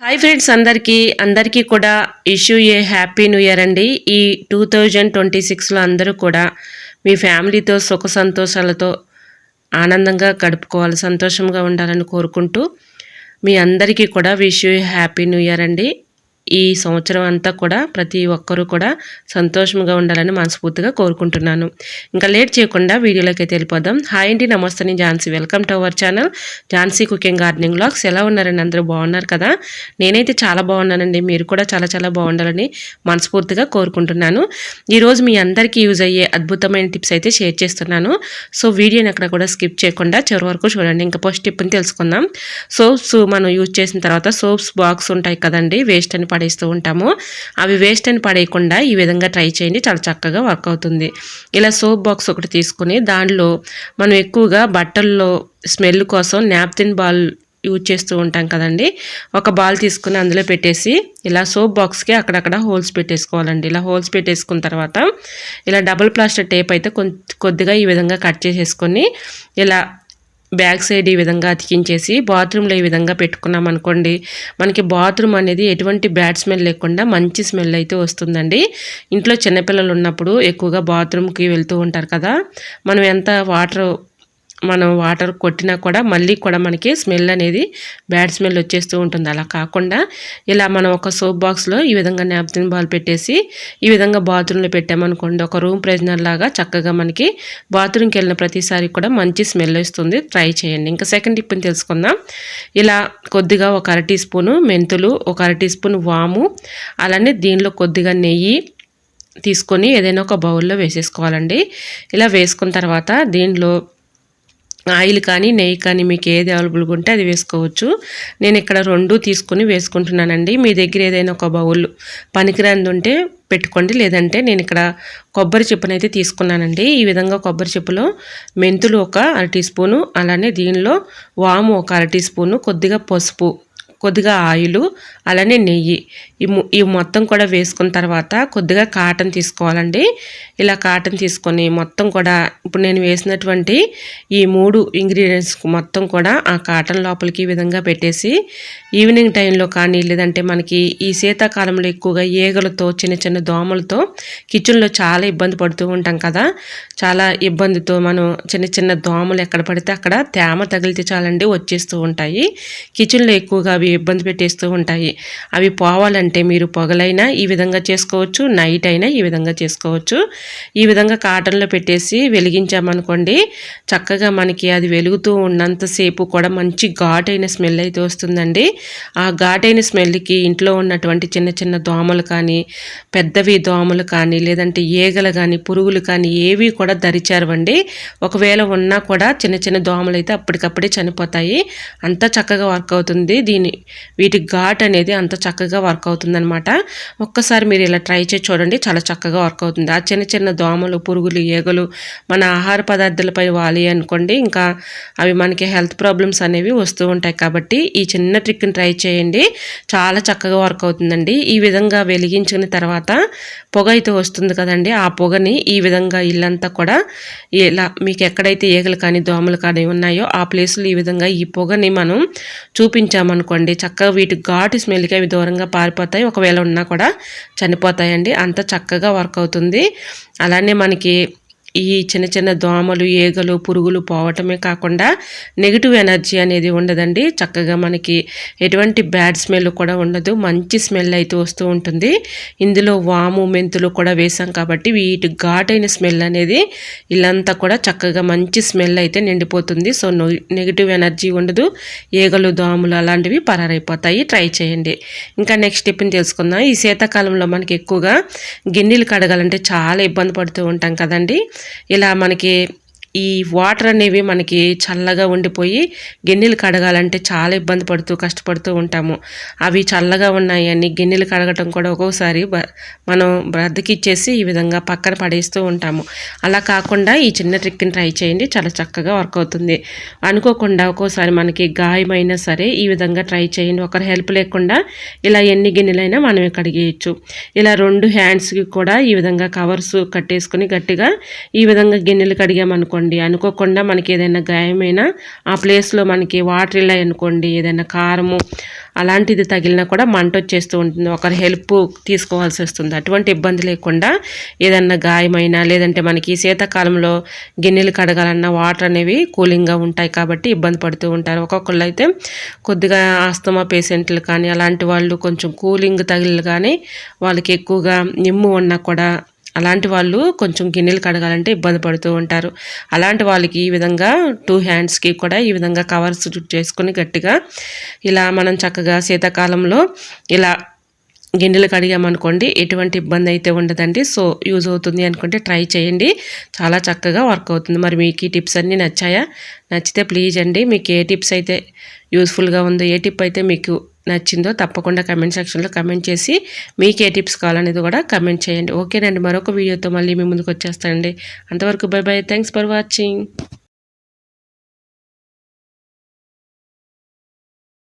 Hi friends అందరికీ అందరికీ కూడా wish you a happy new year అండి. ఈ టూ థౌజండ్ ట్వంటీ సిక్స్లో అందరూ కూడా మీ ఫ్యామిలీతో సుఖ సంతోషాలతో ఆనందంగా గడుపుకోవాలి సంతోషంగా ఉండాలని కోరుకుంటూ మీ అందరికీ కూడా wish you happy new year అండి. ఈ సంవత్సరం అంతా కూడా ప్రతి ఒక్కరూ కూడా సంతోషంగా ఉండాలని మనస్ఫూర్తిగా కోరుకుంటున్నాను. ఇంకా లేట్ చేయకుండా వీడియోలోకి అయితే వెళ్ళిపోదాం. హాయ్ అండి నమస్తే Jhansi. Welcome to our channel Jhansi cooking gardening blogs. ఎలా ఉన్నారండి అందరూ? బాగున్నారు కదా? నేనైతే చాలా బాగున్నానండి. మీరు కూడా చాలా చాలా బాగుండాలని మనస్ఫూర్తిగా కోరుకుంటున్నాను. ఈరోజు మీ అందరికీ యూజ్ అయ్యే అద్భుతమైన టిప్స్ అయితే షేర్ చేస్తున్నాను. సో వీడియోని అక్కడ కూడా స్కిప్ చేయకుండా చివరి వరకు చూడండి. ఇంకా ఫస్ట్ టిప్ని తెలుసుకుందాం. సోప్స్ మనం యూజ్ చేసిన తర్వాత సోప్స్ బాక్స్ ఉంటాయి కదండి వేస్ట్ అని పడేస్తూ ఉంటాము. అవి వేస్ట్ అని పడేయకుండా ఈ విధంగా ట్రై చేయండి. చాలా చక్కగా వర్క్ అవుతుంది. ఇలా సోప్ బాక్స్ ఒకటి తీసుకుని దానిలో మనం ఎక్కువగా బట్టల్లో స్మెల్ కోసం నాప్థిన్ బాల్ యూజ్ చేస్తూ ఉంటాం కదండి. ఒక బాల్ తీసుకుని అందులో పెట్టేసి ఇలా సోప్ బాక్స్కి అక్కడక్కడ హోల్స్ పెట్టేసుకోవాలండి. ఇలా హోల్స్ పెట్టేసుకున్న తర్వాత ఇలా డబుల్ ప్లాస్టర్ టేప్ అయితే కొద్దిగా ఈ విధంగా కట్ చేసేసుకొని ఇలా బ్యాక్ సైడ్ ఈ విధంగా అతికించేసి బాత్రూంలో ఈ విధంగా పెట్టుకున్నాం అనుకోండి మనకి బాత్రూమ్ అనేది ఎటువంటి బ్యాడ్ స్మెల్ లేకుండా మంచి స్మెల్ అయితే వస్తుందండి. ఇంట్లో చిన్నపిల్లలు ఉన్నప్పుడు ఎక్కువగా బాత్రూమ్కి వెళ్తూ ఉంటారు కదా మనం ఎంత వాటర్ మనం వాటర్ కొట్టినా కూడా మళ్ళీ కూడా మనకి స్మెల్ అనేది బ్యాడ్ స్మెల్ వచ్చేస్తూ ఉంటుంది. అలా కాకుండా ఇలా మనం ఒక సోప్ బాక్స్లో ఈ విధంగా నాప్కిన్ బాల్ పెట్టేసి ఈ విధంగా బాత్రూంలో పెట్టామనుకోండి ఒక రూమ్ ప్రెజనర్ లాగా చక్కగా మనకి బాత్రూమ్కి వెళ్ళిన ప్రతిసారి కూడా మంచి స్మెల్ వస్తుంది. ట్రై చేయండి. ఇంకా సెకండ్ టిప్ని తెలుసుకుందాం. ఇలా కొద్దిగా ఒక అర టీ స్పూను మెంతులు ఒక అర టీ స్పూన్ వాము అలానే దీనిలో కొద్దిగా నెయ్యి తీసుకొని ఏదైనా ఒక బౌల్లో వేసేసుకోవాలండి. ఇలా వేసుకున్న తర్వాత దీనిలో ఆయిల్ కానీ నెయ్యి కానీ మీకు ఏది అవైలబుల్గా ఉంటే అది వేసుకోవచ్చు. నేను ఇక్కడ రెండు తీసుకుని వేసుకుంటున్నానండి. మీ దగ్గర ఏదైనా ఒక బౌల్ పనికిరాంది ఉంటే పెట్టుకోండి. లేదంటే నేను ఇక్కడ కొబ్బరి చిప్పనైతే తీసుకున్నానండి. ఈ విధంగా కొబ్బరి చిప్పలో మెంతులు ఒక అర టీ స్పూను అలానే దీనిలో వాము ఒక అర టీ స్పూను కొద్దిగా పసుపు కొద్దిగా ఆయిల్ అలానే నెయ్యి. ఈ మొత్తం కూడా వేసుకున్న తర్వాత కొద్దిగా కాటన్ తీసుకోవాలండి. ఇలా కాటన్ తీసుకొని మొత్తం కూడా ఇప్పుడు నేను వేసినటువంటి ఈ మూడు ఇంగ్రీడియంట్స్ మొత్తం కూడా ఆ కాటన్ లోపలికి ఈ విధంగా పెట్టేసి ఈవినింగ్ టైంలో కానీ లేదంటే మనకి ఈ శీతాకాలంలో ఎక్కువగా ఈగలతో చిన్న చిన్న దోమలతో కిచెన్లో చాలా ఇబ్బంది పడుతూ ఉంటాం కదా. చాలా ఇబ్బందితో మనం చిన్న చిన్న దోమలు ఎక్కడ పడితే అక్కడ తేమ తగిలితే చాలండి వచ్చేస్తూ ఉంటాయి. కిచెన్లో ఎక్కువగా అవి ఇబ్బంది పెట్టేస్తూ ఉంటాయి. అవి పోవాలంటే అంటే మీరు పొగలైనా ఈ విధంగా చేసుకోవచ్చు నైట్ అయినా ఈ విధంగా చేసుకోవచ్చు. ఈ విధంగా కాటన్లో పెట్టేసి వెలిగించామనుకోండి చక్కగా మనకి అది వెలుగుతూ ఉన్నంతసేపు కూడా మంచి ఘాటైన స్మెల్ అయితే వస్తుందండి. ఆ ఘాటైన స్మెల్కి ఇంట్లో ఉన్నటువంటి చిన్న చిన్న దోమలు కానీ పెద్దవి దోమలు కానీ లేదంటే ఈగలు కానీ పురుగులు కానీ ఏవి కూడా దరిచారవండి. ఒకవేళ ఉన్నా కూడా చిన్న చిన్న దోమలు అయితే అప్పటికప్పుడే చనిపోతాయి. అంత చక్కగా వర్క్ అవుతుంది. దీని వీటి ఘాట్ అనేది అంత చక్కగా వర్క్ అవుతుంది. అవుతుందనమాట ఒక్కసారి మీరు ఇలా ట్రై చేసి చూడండి చాలా చక్కగా వర్క్ అవుతుంది. ఆ చిన్న చిన్న దోమలు పురుగులు ఈగలు మన ఆహార పదార్థాలపై వాలి అనుకోండి ఇంకా అవి మనకి హెల్త్ ప్రాబ్లమ్స్ అనేవి వస్తూ ఉంటాయి కాబట్టి ఈ చిన్న ట్రిక్ని ట్రై చేయండి. చాలా చక్కగా వర్క్ అవుతుందండి. ఈ విధంగా వెలిగించిన తర్వాత పొగ అయితే వస్తుంది కదండి. ఆ పొగని ఈ విధంగా ఇల్లంతా కూడా ఇలా మీకు ఎక్కడైతే ఈగలు కానీ దోమలు కానీ ఉన్నాయో ఆ ప్లేస్లో ఈ విధంగా ఈ పొగని మనం చూపించామనుకోండి చక్కగా వీటి ఘాటు స్మెల్కి అవి దూరంగా పారిపోతాయి. ఒకవేళ ఉన్నా కూడా చనిపోతాయండి. అంత చక్కగా వర్క్ అవుతుంది. అలానే మనకి ఈ చిన్న చిన్న దోమలు ఈగలు పురుగులు పోవటమే కాకుండా నెగిటివ్ ఎనర్జీ అనేది ఉండదండి. చక్కగా మనకి ఎటువంటి బ్యాడ్ స్మెల్ కూడా ఉండదు. మంచి స్మెల్ అయితే వస్తూ ఉంటుంది. ఇందులో వాము మెంతులు కూడా వేసాం కాబట్టి వీటి ఘాటైన స్మెల్ అనేది ఇల్లంతా కూడా చక్కగా మంచి స్మెల్ అయితే నిండిపోతుంది. సో నెగిటివ్ ఎనర్జీ ఉండదు. ఈగలు దోమలు అలాంటివి పరారైపోతాయి. ట్రై చేయండి. ఇంకా నెక్స్ట్ టిప్ని తెలుసుకుందాం. ఈ శీతాకాలంలో మనకి ఎక్కువగా గిన్నెలు కడగాలంటే చాలా ఇబ్బంది పడుతూ ఉంటాం కదండి. ఇలా మనకి ఈ వాటర్ అనేవి మనకి చల్లగా ఉండిపోయి గిన్నెలు కడగాలంటే చాలా ఇబ్బంది పడుతూ కష్టపడుతూ ఉంటాము. అవి చల్లగా ఉన్నాయని గిన్నెలు కడగటం కూడా ఒక్కోసారి మనం బ్రద్దకిచ్చేసి ఈ విధంగా పక్కన పడేస్తూ ఉంటాము. అలా కాకుండా ఈ చిన్న ట్రిక్ని ట్రై చేయండి చాలా చక్కగా వర్క్ అవుతుంది. అనుకోకుండా ఒక్కోసారి మనకి గాయమైనా సరే ఈ విధంగా ట్రై చేయండి. ఒకరి హెల్ప్ లేకుండా ఇలా ఎన్ని గిన్నెలైనా మనమే కడిగేయచ్చు. ఇలా రెండు హ్యాండ్స్కి కూడా ఈ విధంగా కవర్స్ కట్టేసుకుని గట్టిగా ఈ విధంగా గిన్నెలు కడిగామనుకో అనుకోండి. అనుకోకుండా మనకి ఏదైనా గాయమైనా ఆ ప్లేస్లో మనకి వాటర్ వెళ్ళాయి అనుకోండి ఏదైనా కారము అలాంటిది తగిలినా కూడా మంట వచ్చేస్తూ ఉంటుంది. ఒకరి హెల్ప్ తీసుకోవాల్సి వస్తుంది. అటువంటి ఇబ్బంది లేకుండా ఏదన్నా గాయమైనా లేదంటే మనకి శీతాకాలంలో గిన్నెలు కడగాలన్నా వాటర్ అనేవి కూలింగ్గా ఉంటాయి కాబట్టి ఇబ్బంది పడుతూ ఉంటారు. ఒక్కొక్కళ్ళు అయితే కొద్దిగా ఆస్తమా పేషెంట్లు కానీ అలాంటి వాళ్ళు కొంచెం కూలింగ్ తగిలి కానీ వాళ్ళకి ఎక్కువగా నిమ్ము ఉన్నా కూడా అలాంటి వాళ్ళు కొంచెం గిన్నెలు కడగాలంటే ఇబ్బంది పడుతూ ఉంటారు. అలాంటి వాళ్ళకి ఈ విధంగా టూ హ్యాండ్స్కి కూడా ఈ విధంగా కవర్స్ చేసుకుని గట్టిగా ఇలా మనం చక్కగా శీతాకాలంలో ఇలా గిన్నెలు కడిగామనుకోండి ఎటువంటి ఇబ్బంది అయితే ఉండదండి. సో యూజ్ అవుతుంది అనుకుంటే ట్రై చేయండి. చాలా చక్కగా వర్క్ అవుతుంది. మరి మీకు ఈ టిప్స్ అన్నీ నచ్చాయా? నచ్చితే ప్లీజ్ అండి. మీకు ఏ టిప్స్ అయితే యూస్ఫుల్గా ఉందో ఏ టిప్ అయితే మీకు నచ్చిందో తప్పకుండా కమెంట్ సెక్షన్లో కమెంట్ చేసి మీకు ఏ టిప్స్ కావాలనేది కూడా కమెంట్ చేయండి. ఓకేనండి మరొక వీడియోతో మళ్ళీ మీ ముందుకు వచ్చేస్తానండి. అంతవరకు bye bye thanks for watching